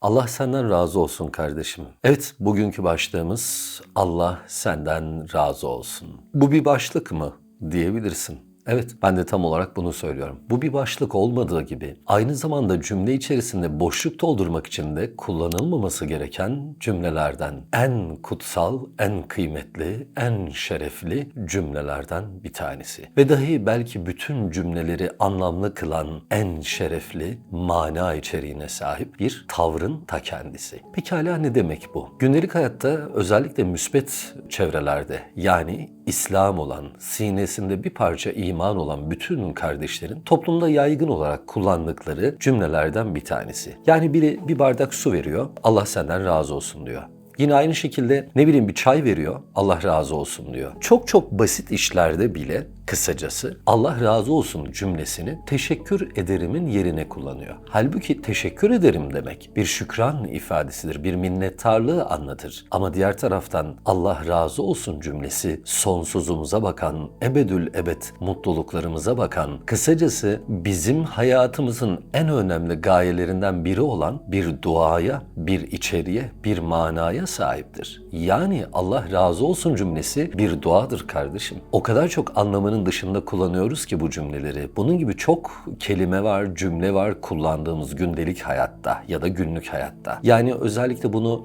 Allah senden razı olsun kardeşim. Evet, bugünkü başlığımız Allah senden razı olsun. Bu bir başlık mı diyebilirsin. Evet, ben de tam olarak bunu söylüyorum. Bu bir başlık olmadığı gibi aynı zamanda cümle içerisinde boşluk doldurmak için de kullanılmaması gereken cümlelerden en kutsal, en kıymetli, en şerefli cümlelerden bir tanesi. Ve dahi belki bütün cümleleri anlamlı kılan en şerefli mana içeriğine sahip bir tavrın ta kendisi. Pekala ne demek bu? Gündelik hayatta özellikle müspet çevrelerde yani İslam olan, sinesinde bir parça iman olan bütün kardeşlerin toplumda yaygın olarak kullandıkları cümlelerden bir tanesi. Yani biri bir bardak su veriyor, Allah senden razı olsun diyor. Yine aynı şekilde ne bileyim bir çay veriyor, Allah razı olsun diyor. Çok çok basit işlerde bile kısacası Allah razı olsun cümlesini teşekkür ederimin yerine kullanıyor. Halbuki teşekkür ederim demek bir şükran ifadesidir, bir minnettarlığı anlatır. Ama diğer taraftan Allah razı olsun cümlesi sonsuzumuza bakan, ebedül ebed mutluluklarımıza bakan, kısacası bizim hayatımızın en önemli gayelerinden biri olan bir duaya, bir içeriğe, bir manaya sahiptir. Yani Allah razı olsun cümlesi bir duadır kardeşim. O kadar çok anlamının dışında kullanıyoruz ki bu cümleleri. Bunun gibi çok kelime var, cümle var kullandığımız gündelik hayatta ya da günlük hayatta. Yani özellikle bunu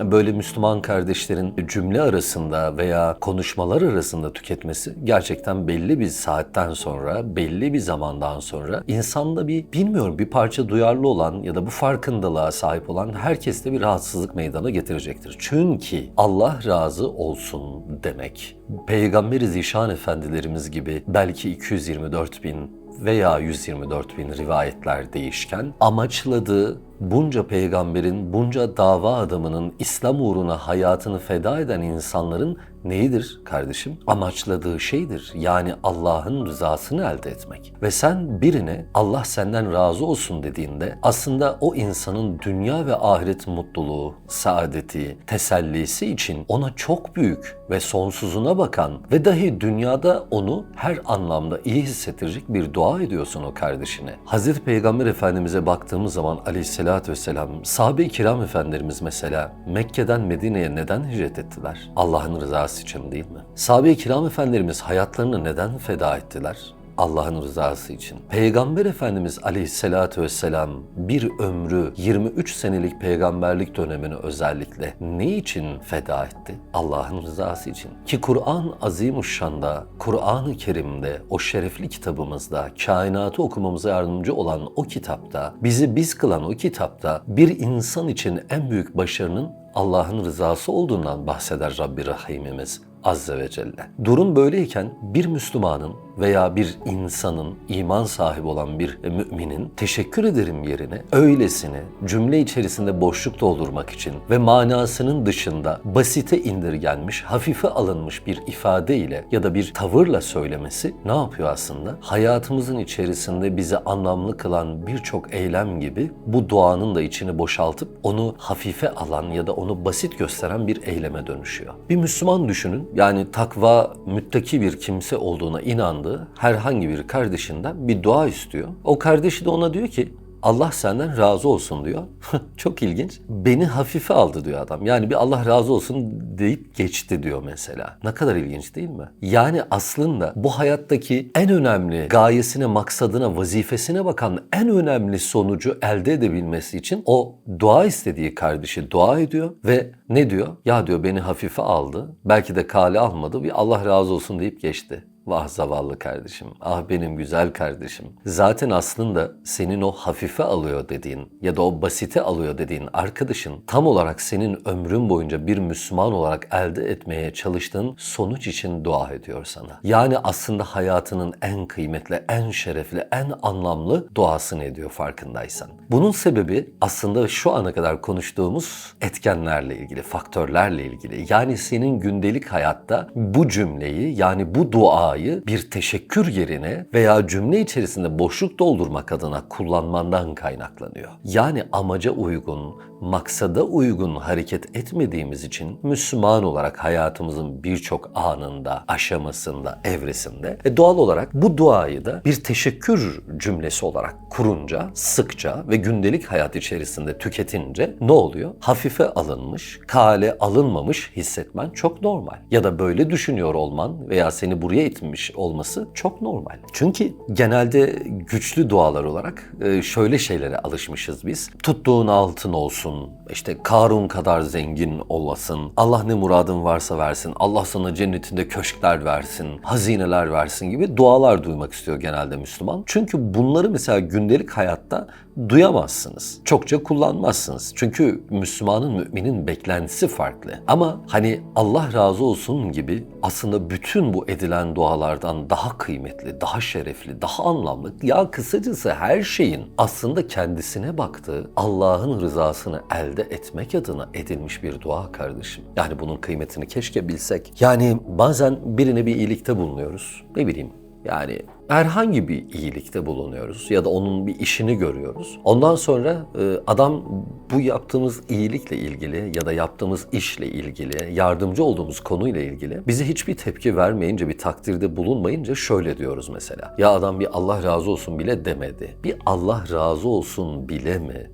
böyle Müslüman kardeşlerin cümle arasında veya konuşmalar arasında tüketmesi gerçekten belli bir saatten sonra, belli bir zamandan sonra insanda bir bilmiyorum bir parça duyarlı olan ya da bu farkındalığa sahip olan herkeste bir rahatsızlık meydana getirecektir. Çünkü Allah razı olsun demek Peygamberi Zişan efendilerimiz gibi belki 224 bin veya 124 bin rivayetler değişken amaçladığı bunca peygamberin, bunca dava adamının İslam uğruna hayatını feda eden insanların neyidir kardeşim? Amaçladığı şeydir. Yani Allah'ın rızasını elde etmek. Ve sen birine Allah senden razı olsun dediğinde aslında o insanın dünya ve ahiret mutluluğu, saadeti, tesellisi için ona çok büyük ve sonsuzuna bakan ve dahi dünyada onu her anlamda iyi hissettirecek bir dua ediyorsun o kardeşine. Hazreti Peygamber Efendimiz'e baktığımız zaman aleyhissalatü vesselam, sahabe-i kiram efendilerimiz mesela Mekke'den Medine'ye neden hicret ettiler? Allah'ın rızası için değil mi? Sahabe-i kiram efendilerimiz hayatlarını neden feda ettiler? Allah'ın rızası için. Peygamber Efendimiz Aleyhisselatü Vesselam bir ömrü 23 senelik peygamberlik dönemini özellikle ne için feda etti? Allah'ın rızası için. Ki Kur'an Azimuşşan'da, Kur'an-ı Kerim'de, o şerefli kitabımızda, kainatı okumamıza yardımcı olan o kitapta, bizi biz kılan o kitapta bir insan için en büyük başarının Allah'ın rızası olduğundan bahseder Rabbi Rahimimiz. Azze ve Celle. Durum böyleyken bir Müslümanın veya bir insanın, iman sahibi olan bir müminin teşekkür ederim yerine öylesine cümle içerisinde boşluk doldurmak için ve manasının dışında basite indirgenmiş, hafife alınmış bir ifade ile ya da bir tavırla söylemesi ne yapıyor aslında? Hayatımızın içerisinde bizi anlamlı kılan birçok eylem gibi bu duanın da içini boşaltıp onu hafife alan ya da onu basit gösteren bir eyleme dönüşüyor. Bir Müslüman düşünün yani takva müttaki bir kimse olduğuna inandığı herhangi bir kardeşinden bir dua istiyor. O kardeşi de ona diyor ki Allah senden razı olsun diyor. Çok ilginç. Beni hafife aldı diyor adam. Yani bir Allah razı olsun deyip geçti diyor mesela. Ne kadar ilginç değil mi? Yani aslında bu hayattaki en önemli gayesine, maksadına, vazifesine bakan en önemli sonucu elde edebilmesi için o dua istediği kardeşi dua ediyor ve ne diyor? Ya diyor beni hafife aldı. Belki de kale almadı. Bir Allah razı olsun deyip geçti. Vah zavallı kardeşim, ah benim güzel kardeşim. Zaten aslında senin o hafife alıyor dediğin ya da o basite alıyor dediğin arkadaşın tam olarak senin ömrün boyunca bir Müslüman olarak elde etmeye çalıştığın sonuç için dua ediyor sana. Yani aslında hayatının en kıymetli, en şerefli, en anlamlı duasını ediyor farkındaysan. Bunun sebebi aslında şu ana kadar konuştuğumuz etkenlerle ilgili, faktörlerle ilgili. Yani senin gündelik hayatta bu cümleyi yani bu dua duayı bir teşekkür yerine veya cümle içerisinde boşluk doldurmak adına kullanmandan kaynaklanıyor. Yani amaca uygun, maksada uygun hareket etmediğimiz için Müslüman olarak hayatımızın birçok anında, aşamasında, evresinde e doğal olarak bu duayı da bir teşekkür cümlesi olarak kurunca, sıkça ve gündelik hayat içerisinde tüketince ne oluyor? Hafife alınmış, kale alınmamış hissetmen çok normal. Ya da böyle düşünüyor olman veya seni buraya itmiş olması çok normal. Çünkü genelde güçlü dualar olarak e, şöyle şeylere alışmışız biz. Tuttuğun altın olsun, işte Karun kadar zengin olasın, Allah ne muradın varsa versin, Allah sana cennetinde köşkler versin, hazineler versin gibi dualar duymak istiyor genelde Müslüman. Çünkü bunları mesela gündelik hayatta duyamazsınız. Çokça kullanmazsınız. Çünkü Müslümanın, müminin beklentisi farklı. Ama hani Allah razı olsun gibi aslında bütün bu edilen dualardan daha kıymetli, daha şerefli, daha anlamlı, ya kısacası her şeyin aslında kendisine baktığı Allah'ın rızasını elde etmek adına edilmiş bir dua kardeşim. Yani bunun kıymetini keşke bilsek. Yani bazen birine bir iyilikte bulunuyoruz. Ne bileyim yani herhangi bir iyilikte bulunuyoruz ya da onun bir işini görüyoruz. Ondan sonra e, adam bu yaptığımız iyilikle ilgili ya da yaptığımız işle ilgili, yardımcı olduğumuz konuyla ilgili bize hiçbir tepki vermeyince, bir takdirde bulunmayınca şöyle diyoruz mesela. Ya adam bir Allah razı olsun bile demedi. Bir Allah razı olsun bile mi?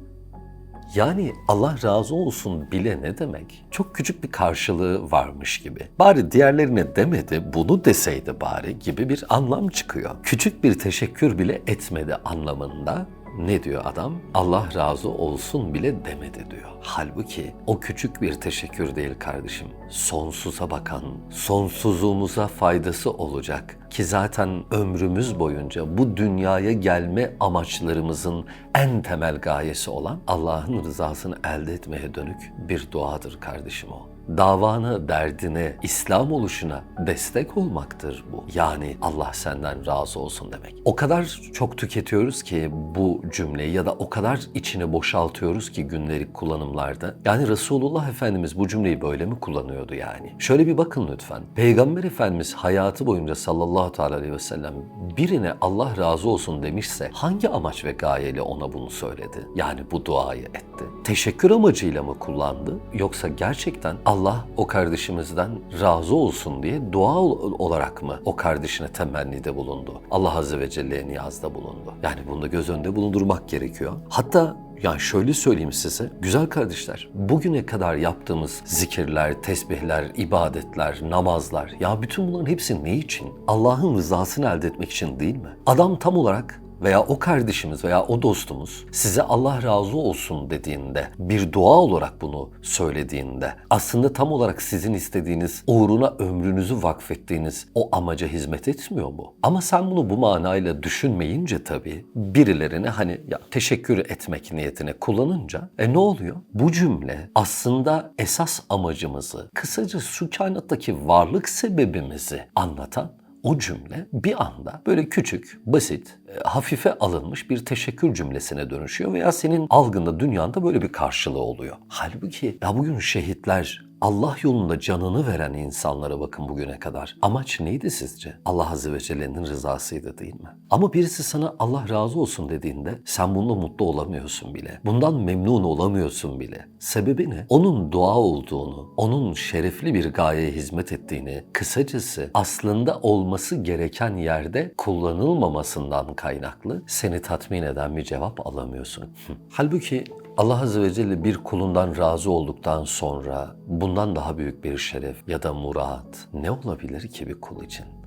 Yani Allah razı olsun bile ne demek? Çok küçük bir karşılığı varmış gibi. Bari diğerlerine demedi, bunu deseydi bari gibi bir anlam çıkıyor. Küçük bir teşekkür bile etmedi anlamında ne diyor adam? Allah razı olsun bile demedi diyor. Halbuki o küçük bir teşekkür değil kardeşim. Sonsuza bakan, sonsuzluğumuza faydası olacak ki zaten ömrümüz boyunca bu dünyaya gelme amaçlarımızın en temel gayesi olan Allah'ın rızasını elde etmeye dönük bir duadır kardeşim o davana, derdine, İslam oluşuna destek olmaktır bu. Yani Allah senden razı olsun demek. O kadar çok tüketiyoruz ki bu cümleyi ya da o kadar içine boşaltıyoruz ki gündelik kullanımlarda. Yani Resulullah Efendimiz bu cümleyi böyle mi kullanıyordu yani? Şöyle bir bakın lütfen. Peygamber Efendimiz hayatı boyunca sallallahu aleyhi ve sellem birine Allah razı olsun demişse hangi amaç ve gayeyle ona bunu söyledi? Yani bu duayı etti. Teşekkür amacıyla mı kullandı? Yoksa gerçekten Allah o kardeşimizden razı olsun diye dua olarak mı o kardeşine temennide bulundu? Allah Azze ve Celle'ye niyazda bulundu. Yani bunu da göz önünde bulundurmak gerekiyor. Hatta yani şöyle söyleyeyim size, güzel kardeşler, bugüne kadar yaptığımız zikirler, tesbihler, ibadetler, namazlar, ya bütün bunların hepsi ne için? Allah'ın rızasını elde etmek için değil mi? Adam tam olarak veya o kardeşimiz veya o dostumuz size Allah razı olsun dediğinde, bir dua olarak bunu söylediğinde aslında tam olarak sizin istediğiniz, uğruna ömrünüzü vakfettiğiniz o amaca hizmet etmiyor mu? Ama sen bunu bu manayla düşünmeyince tabii birilerine hani ya teşekkür etmek niyetine kullanınca e ne oluyor? Bu cümle aslında esas amacımızı, kısaca şu kainattaki varlık sebebimizi anlatan o cümle bir anda böyle küçük, basit, e, hafife alınmış bir teşekkür cümlesine dönüşüyor veya senin algında, dünyanda böyle bir karşılığı oluyor. Halbuki ya bugün şehitler Allah yolunda canını veren insanlara bakın bugüne kadar. Amaç neydi sizce? Allah Azze ve Celle'nin rızasıydı değil mi? Ama birisi sana Allah razı olsun dediğinde sen bununla mutlu olamıyorsun bile. Bundan memnun olamıyorsun bile. Sebebi ne? Onun dua olduğunu, onun şerefli bir gayeye hizmet ettiğini, kısacası aslında olması gereken yerde kullanılmamasından kaynaklı seni tatmin eden bir cevap alamıyorsun. Halbuki Allah Azze ve Celle bir kulundan razı olduktan sonra bundan daha büyük bir şeref ya da murat ne olabilir ki bir kul için?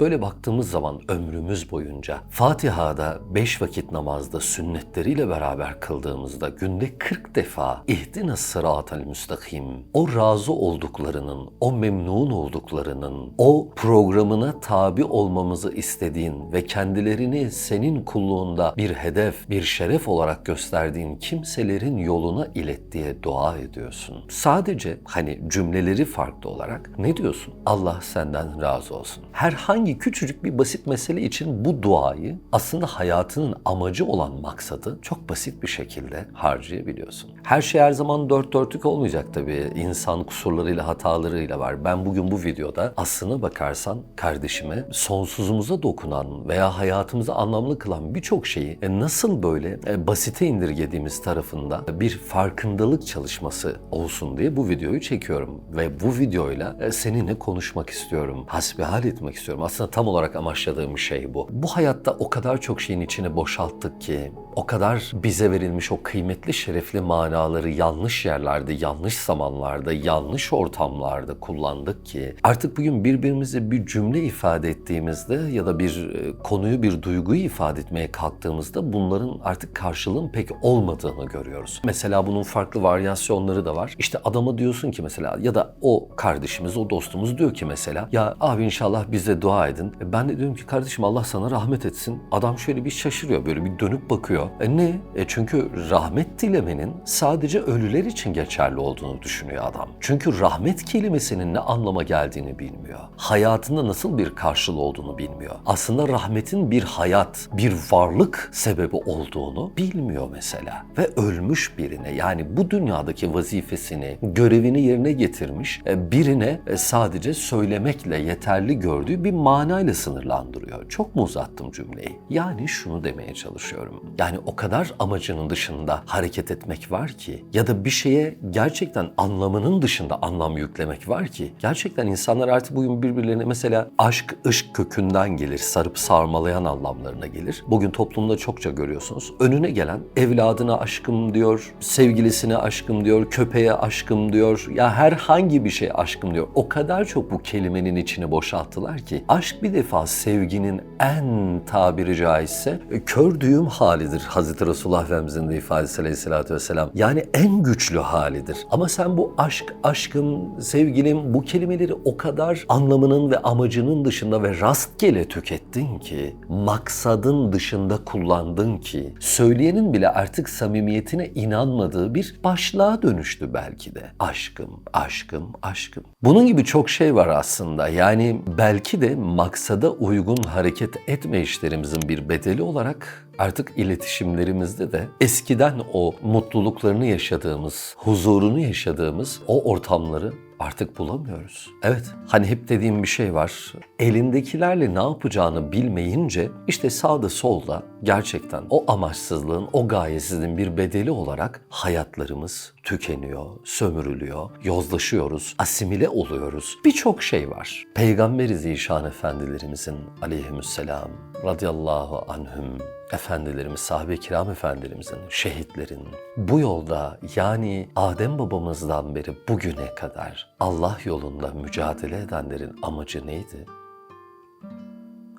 Böyle baktığımız zaman ömrümüz boyunca Fatiha'da 5 vakit namazda sünnetleriyle beraber kıldığımızda günde 40 defa ihdina sıratel müstakim o razı olduklarının, o memnun olduklarının, o programına tabi olmamızı istediğin ve kendilerini senin kulluğunda bir hedef, bir şeref olarak gösterdiğin kimselerin yoluna ilet diye dua ediyorsun. Sadece hani cümleleri farklı olarak ne diyorsun? Allah senden razı olsun. Herhangi herhangi küçücük bir basit mesele için bu duayı aslında hayatının amacı olan maksadı çok basit bir şekilde harcayabiliyorsun. Her şey her zaman dört dörtlük olmayacak tabii. İnsan kusurlarıyla, hatalarıyla var. Ben bugün bu videoda aslına bakarsan kardeşime sonsuzumuza dokunan veya hayatımızı anlamlı kılan birçok şeyi e, nasıl böyle e, basite indirgediğimiz tarafında bir farkındalık çalışması olsun diye bu videoyu çekiyorum. Ve bu videoyla e, seninle konuşmak istiyorum. Hasbihal etmek istiyorum. Aslında tam olarak amaçladığım şey bu. Bu hayatta o kadar çok şeyin içine boşalttık ki, o kadar bize verilmiş o kıymetli, şerefli manaları yanlış yerlerde, yanlış zamanlarda, yanlış ortamlarda kullandık ki artık bugün birbirimize bir cümle ifade ettiğimizde ya da bir e, konuyu, bir duyguyu ifade etmeye kalktığımızda bunların artık karşılığın pek olmadığını görüyoruz. Mesela bunun farklı varyasyonları da var. İşte adama diyorsun ki mesela ya da o kardeşimiz, o dostumuz diyor ki mesela ya abi inşallah bize dua edin. E ben de diyorum ki kardeşim Allah sana rahmet etsin. Adam şöyle bir şaşırıyor, böyle bir dönüp bakıyor. E ne? E çünkü rahmet dilemenin sadece ölüler için geçerli olduğunu düşünüyor adam. Çünkü rahmet kelimesinin ne anlama geldiğini bilmiyor. Hayatında nasıl bir karşılığı olduğunu bilmiyor. Aslında rahmetin bir hayat, bir varlık sebebi olduğunu bilmiyor mesela. Ve ölmüş birine yani bu dünyadaki vazifesini, görevini yerine getirmiş e, birine e, sadece söylemekle yeterli gördüğü bir manayla sınırlandırıyor. Çok mu uzattım cümleyi? Yani şunu demeye çalışıyorum. Yani o kadar amacının dışında hareket etmek var ki ya da bir şeye gerçekten anlamının dışında anlam yüklemek var ki gerçekten insanlar artık bugün birbirlerine mesela aşk ışk kökünden gelir, sarıp sarmalayan anlamlarına gelir. Bugün toplumda çokça görüyorsunuz. Önüne gelen evladına aşkım diyor, sevgilisine aşkım diyor, köpeğe aşkım diyor. Ya herhangi bir şey aşkım diyor. O kadar çok bu kelimenin içine boşalttılar ki aşk bir defa sevginin en tabiri caizse e, kör düğüm halidir. Hazreti Resulullah Efendimizin de ifadesi aleyhissalatü vesselam. Yani en güçlü halidir. Ama sen bu aşk, aşkım, sevgilim bu kelimeleri o kadar anlamının ve amacının dışında ve rastgele tükettin ki, maksadın dışında kullandın ki, söyleyenin bile artık samimiyetine inanmadığı bir başlığa dönüştü belki de. Aşkım, aşkım, aşkım. Bunun gibi çok şey var aslında. Yani belki de maksada uygun hareket etme işlerimizin bir bedeli olarak artık iletişimlerimizde de eskiden o mutluluklarını yaşadığımız, huzurunu yaşadığımız o ortamları artık bulamıyoruz. Evet, hani hep dediğim bir şey var. Elindekilerle ne yapacağını bilmeyince işte sağda solda gerçekten o amaçsızlığın, o gayesizliğin bir bedeli olarak hayatlarımız tükeniyor, sömürülüyor, yozlaşıyoruz, asimile oluyoruz. Birçok şey var. Peygamberi Zişan Efendilerimizin aleyhisselam radıyallahu anhüm efendilerimiz, sahabe-i kiram efendilerimizin, şehitlerin bu yolda yani Adem babamızdan beri bugüne kadar Allah yolunda mücadele edenlerin amacı neydi?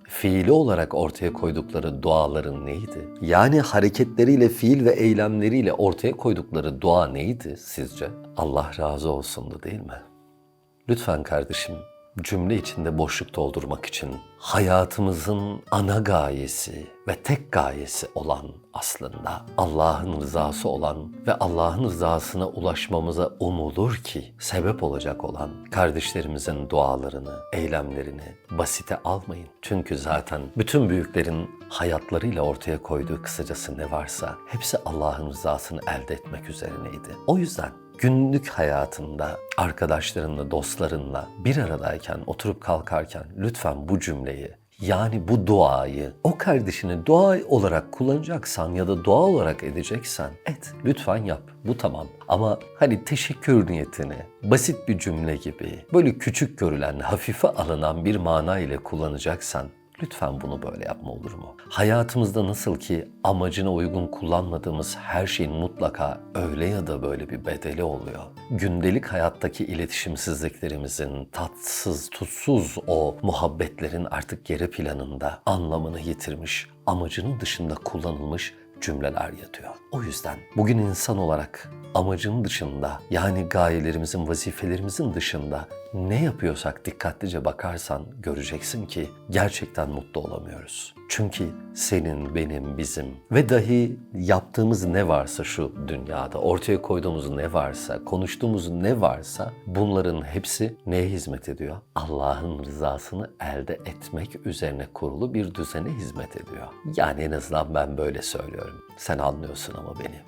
Fiili olarak ortaya koydukları duaların neydi? Yani hareketleriyle, fiil ve eylemleriyle ortaya koydukları dua neydi sizce? Allah razı olsundu değil mi? Lütfen kardeşim cümle içinde boşluk doldurmak için hayatımızın ana gayesi ve tek gayesi olan aslında Allah'ın rızası olan ve Allah'ın rızasına ulaşmamıza umulur ki sebep olacak olan kardeşlerimizin dualarını, eylemlerini basite almayın. Çünkü zaten bütün büyüklerin hayatlarıyla ortaya koyduğu kısacası ne varsa hepsi Allah'ın rızasını elde etmek üzerineydi. O yüzden günlük hayatında arkadaşlarınla, dostlarınla bir aradayken, oturup kalkarken lütfen bu cümleyi yani bu duayı o kardeşini dua olarak kullanacaksan ya da dua olarak edeceksen et. Lütfen yap. Bu tamam. Ama hani teşekkür niyetini basit bir cümle gibi böyle küçük görülen, hafife alınan bir mana ile kullanacaksan Lütfen bunu böyle yapma olur mu? Hayatımızda nasıl ki amacına uygun kullanmadığımız her şeyin mutlaka öyle ya da böyle bir bedeli oluyor. Gündelik hayattaki iletişimsizliklerimizin, tatsız, tutsuz o muhabbetlerin artık geri planında anlamını yitirmiş, amacının dışında kullanılmış cümleler yatıyor. O yüzden bugün insan olarak amacın dışında yani gayelerimizin, vazifelerimizin dışında ne yapıyorsak dikkatlice bakarsan göreceksin ki gerçekten mutlu olamıyoruz. Çünkü senin, benim, bizim ve dahi yaptığımız ne varsa şu dünyada, ortaya koyduğumuz ne varsa, konuştuğumuz ne varsa bunların hepsi neye hizmet ediyor? Allah'ın rızasını elde etmek üzerine kurulu bir düzene hizmet ediyor. Yani en azından ben böyle söylüyorum. Sen anlıyorsun ama beni.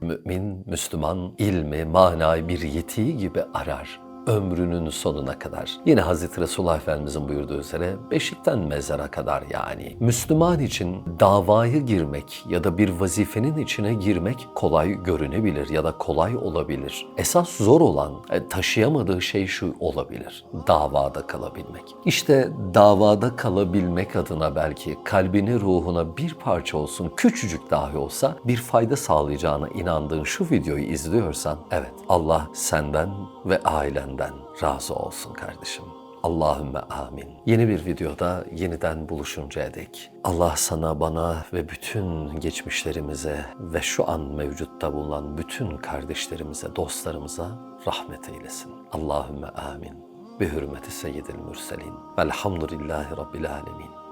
Mümin, Müslüman ilmi, manayı bir yetiği gibi arar ömrünün sonuna kadar. Yine Hazreti Resulullah Efendimizin buyurduğu üzere beşikten mezara kadar yani. Müslüman için davaya girmek ya da bir vazifenin içine girmek kolay görünebilir ya da kolay olabilir. Esas zor olan e, taşıyamadığı şey şu olabilir. Davada kalabilmek. İşte davada kalabilmek adına belki kalbine ruhuna bir parça olsun küçücük dahi olsa bir fayda sağlayacağına inandığın şu videoyu izliyorsan evet Allah senden ve ailenden razı olsun kardeşim. Allahümme amin. Yeni bir videoda yeniden buluşuncaya dek Allah sana, bana ve bütün geçmişlerimize ve şu an mevcutta bulunan bütün kardeşlerimize, dostlarımıza rahmet eylesin. Allahümme amin. Bi hürmeti seyyidil mürselin. Velhamdülillahi Rabbil alemin.